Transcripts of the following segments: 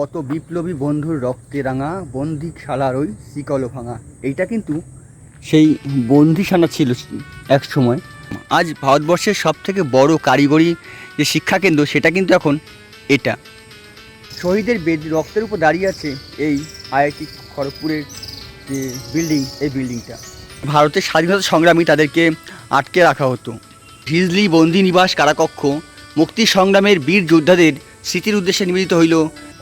কত বিপ্লবী বন্ধুর রক্তে রাঙা বন্দিশালার ওই শিকল ভাঙা। এইটা কিন্তু সেই বন্দিশালা ছিল এক সময়। আজ ভারতবর্ষের সব থেকে বড় কারিগরি যে শিক্ষাকেন্দ্র, সেটা কিন্তু এখন এটা। শহীদের বেদ রক্তের উপর দাঁড়িয়ে আছে এই আইআইটি খড়গপুরের যে বিল্ডিং এই বিল্ডিংটা ভারতের স্বাধীনতা সংগ্রামী তাদেরকে আটকে রাখা হতো। হিজলি বন্দি নিবাস কারাকক্ষ, মুক্তি সংগ্রামের বীর যোদ্ধাদের স্মৃতির উদ্দেশ্যে নিবেদিত হইল।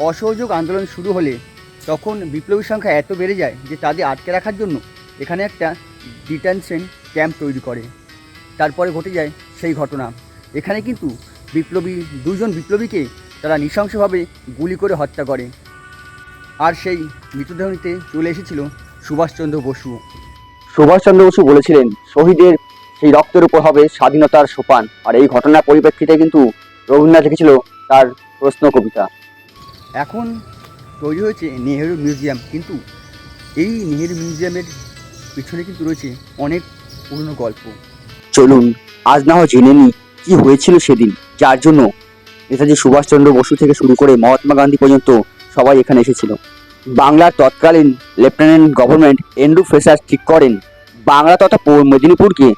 অসহযোগ আন্দোলন শুরু হলে তখন বিপ্লবীর সংখ্যা এত বেড়ে যায় যে তাদের আটকে রাখার জন্য এখানে একটা ডিটেনশন ক্যাম্প তৈরি করে। তারপরে ঘটে যায় সেই ঘটনা। এখানে কিন্তু বিপ্লবী দুজন বিপ্লবীকে তারা নৃশংসভাবে গুলি করে হত্যা করে। আর সেই মৃতদেহটিতে চলে এসেছিল সুভাষচন্দ্র বসু। সুভাষচন্দ্র বসু বলেছিলেন শহীদের সেই রক্তের উপর হবে স্বাধীনতার সোপান। আর এই ঘটনার পরিপ্রেক্ষিতে কিন্তু রবীন্দ্রনাথ লিখেছিল তার প্রশ্ন কবিতা। এখন তৈরি হয়েছে নেহেরু মিউজিয়াম কিন্তু এই নেহেরু মিউজিয়ামের পিছনে কিন্তু রয়েছে অনেক পুরনো গল্প। চলুন আজ না হয় জেনে নিই কি হয়েছিল সেদিন যার জন্য নেতাজি সুভাষচন্দ্র বসু থেকে শুরু করে মহাত্মা গান্ধী পর্যন্ত সবাই এখানে এসেছিল। বাংলার তৎকালীন লেফটেন্যান্ট গভর্নমেন্ট এন্ড্রু ফ্রেসার ঠিক করেন বাংলা তথা মেদিনীপুরকে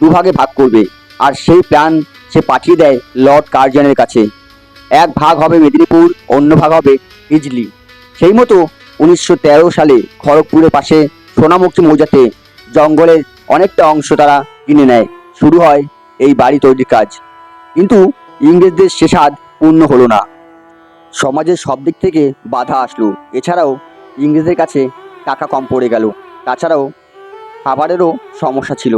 দুভাগে ভাগ করবে আর সেই প্ল্যান সে পাঠিয়ে দেয় লর্ড কার্জনের কাছে। এক ভাগ হবে মেদিনীপুর, অন্য ভাগ হবে হিজলি। সেই মতো উনিশশো তেরো সালে খড়গপুরের পাশে সোনামুখী মৌজাতে জঙ্গলের অনেকটা অংশ তারা কিনে নেয়। শুরু হয় এই বাড়ি তৈরির কাজ। কিন্তু ইংরেজদের সে স্বাদ পূর্ণ হলো না। সমাজের সব দিক থেকে বাধা আসলো। এছাড়াও ইংরেজদের কাছে টাকা কম পড়ে গেল। তাছাড়াও খাবারেরও সমস্যা ছিল।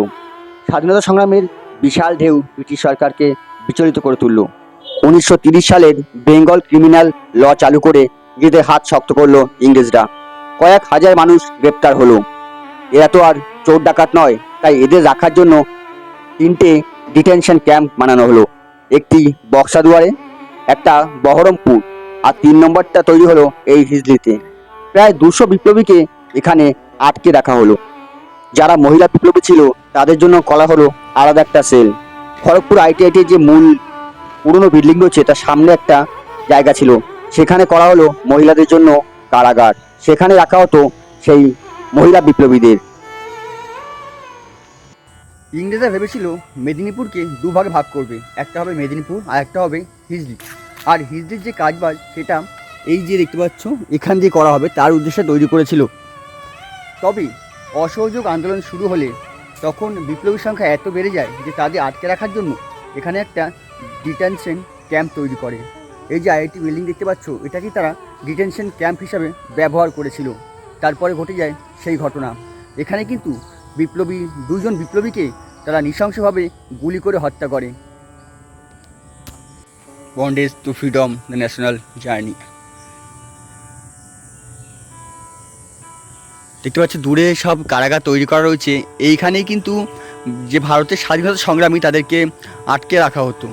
স্বাধীনতা সংগ্রামের বিশাল ঢেউ ব্রিটিশ সরকারকে বিচলিত করে তুলল। উনিশশো সালের বেঙ্গল ক্রিমিনাল ল চালু করে নিজেদের হাত শক্ত করল ইংরেজরা। কয়েক হাজার মানুষ গ্রেপ্তার হলো। এরা তো আর চোর ডাকাত নয়, তাই এদের রাখার জন্য তিনটে ডিটেনশন ক্যাম্প বানানো হলো। একটি বক্সাদুয়ারে একটা বহরমপুর আর তিন নম্বরটা তৈরি হলো এই হিজলিতে। প্রায় দুশো বিপ্লবীকে এখানে আটকে রাখা হলো। যারা মহিলা বিপ্লবী ছিল, তাদের জন্য করা হলো আলাদা একটা সেল। খড়গপুর আইটিআইটির যে মূল পুরনো বিল্ডিং রয়েছে, তার সামনে একটা জায়গা ছিল। সেখানে করা হলো মহিলাদের জন্য কারাগার। সেখানে রাখা হতো সেই মহিলা বিপ্লবীদের। ইংরেজরা ভেবেছিল মেদিনীপুরকে দুভাগে ভাগ করবে। একটা হবে মেদিনীপুর আর একটা হবে হিজলি। আর হিজলির যে কাজবাজ, সেটা এই যে দেখতে পাচ্ছ, এখান দিয়ে করা হবে, তার উদ্দেশ্যে তৈরি করেছিল। তবে অসহযোগ আন্দোলন শুরু হলে তখন বিপ্লবীর সংখ্যা এত বেড়ে যায় যে তাদের আটকে রাখার জন্য এখানে একটা ডিটেনশন ক্যাম্প তৈরি করে। এই যে আইআইটি বিল্ডিং দেখতে পাচ্ছ এটাকে তারা ডিটেনশন ক্যাম্প হিসাবে ব্যবহার করেছিল? তারপরে ঘটে যায় সেই ঘটনা। এখানে কিন্তু বিপ্লবী, দুজন বিপ্লবীকে তারা নৃশংসভাবে গুলি করে হত্যা করে। Bondage to freedom the national journey দেখতে পাচ্ছ, দূরে সব কারাগার তৈরি করা রয়েছে। এইখানেই কিন্তু যে ভারতের স্বাধীনতা সংগ্রামী তাদেরকে আটকে রাখা হতো।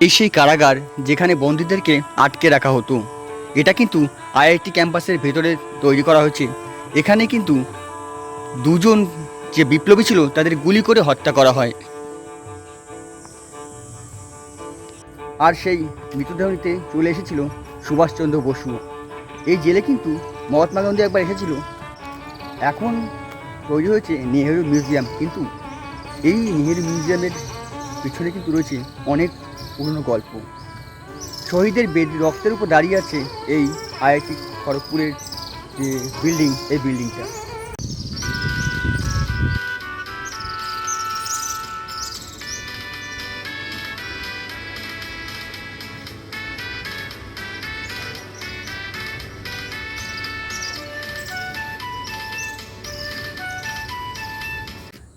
এই সেই কারাগার যেখানে বন্দীদেরকে আটকে রাখা হতো। এটা কিন্তু আইআইটি ক্যাম্পাসের ভেতরে তৈরি করা হয়েছে। এখানে কিন্তু দুজন যে বিপ্লবী ছিল, তাদের গুলি করে হত্যা করা হয়। আর সেই মৃতদেহ নিতে চলে এসেছিল সুভাষচন্দ্র বসু। এই জেলে কিন্তু মহাত্মা গান্ধী একবার এসেছিল। এখন তৈরি হয়েছে নেহেরু মিউজিয়াম। কিন্তু এই নেহেরু মিউজিয়ামের পিছনে কিন্তু রয়েছে অনেক পুরনো গল্প। শহীদের বেদ রক্তের উপর দাঁড়িয়ে আছে এই আইআইটি খড়গপুরের যে বিল্ডিং এই বিল্ডিংটা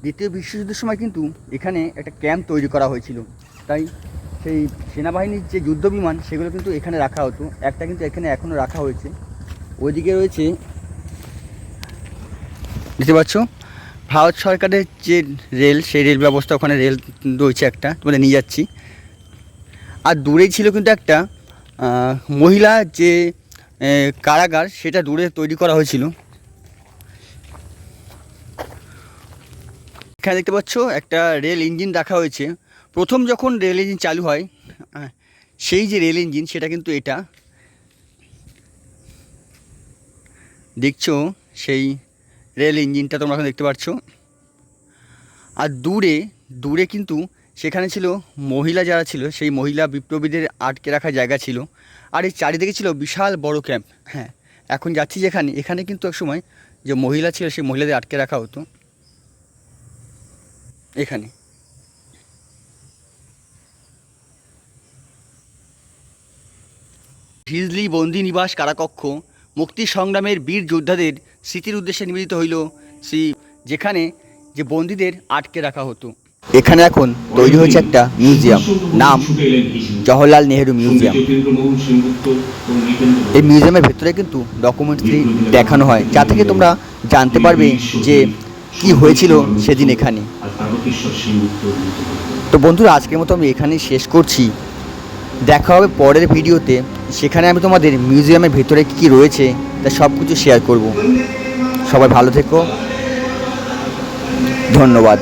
দ্বিতীয় বিশ্বযুদ্ধের সময় কিন্তু এখানে একটা ক্যাম্প তৈরি করা হয়েছিল। তাই সেই সেনাবাহিনীর যে যুদ্ধ বিমান সেগুলো কিন্তু এখানে রাখা হতো। একটা কিন্তু এখানে এখনও রাখা হয়েছে। ওইদিকে রয়েছে, দেখতে পাচ্ছ? ভারত সরকারের যে রেল, সেই রেল ব্যবস্থা, ওখানে রেল রয়েছে একটা, তোমাদের নিয়ে যাচ্ছি। আর দূরেই ছিল কিন্তু একটা মহিলা যে কারাগার, সেটা দূরে তৈরি করা হয়েছিল। এখানে দেখতে পাচ্ছ, একটা রেল ইঞ্জিন রাখা হয়েছে। প্রথম যখন রেল ইঞ্জিন চালু হয় সেই যে রেল ইঞ্জিন সেটা কিন্তু এটা। দেখছ, সেই রেল ইঞ্জিনটা তোমরা এখন দেখতে পাচ্ছ। আর দূরে দূরে কিন্তু সেখানে ছিল মহিলা যারা ছিল, সেই মহিলা বিপ্লবীদের আটকে রাখা জায়গা ছিল। আর এই চারিদিকে ছিল বিশাল বড় ক্যাম্প হ্যাঁ এখন যাচ্ছি যেখানে, এখানে কিন্তু এক সময় যে মহিলা ছিল, সেই মহিলাদের আটকে রাখা হতো। এখানে। হিজলি বন্দি নিবাস কারাকক্ষ, মুক্তি সংগ্রামের বীর যোদ্ধাদের স্মৃতির উদ্দেশ্যে নিবেদিত হইল শ্রী, যেখানে যে বন্দীদের আটকে রাখা হতো। এখানে এখন তৈরি হয়েছে একটা মিউজিয়াম, নাম জওহরলাল নেহেরু মিউজিয়াম। এই মিউজিয়ামের ভেতরে কিন্তু ডকুমেন্টারি দেখানো হয়, যা থেকে তোমরা জানতে পারবে যে কি হয়েছিল সেদিন এখানে। তো বন্ধুরা, আজকের মতো আমি এখানেই শেষ করছি। দেখা হবে পরের ভিডিওতে। সেখানে আমি তোমাদের মিউজিয়ামের ভেতরে কী কী রয়েছে তা সব কিছু শেয়ার করব। সবাই ভালো থেকো। ধন্যবাদ।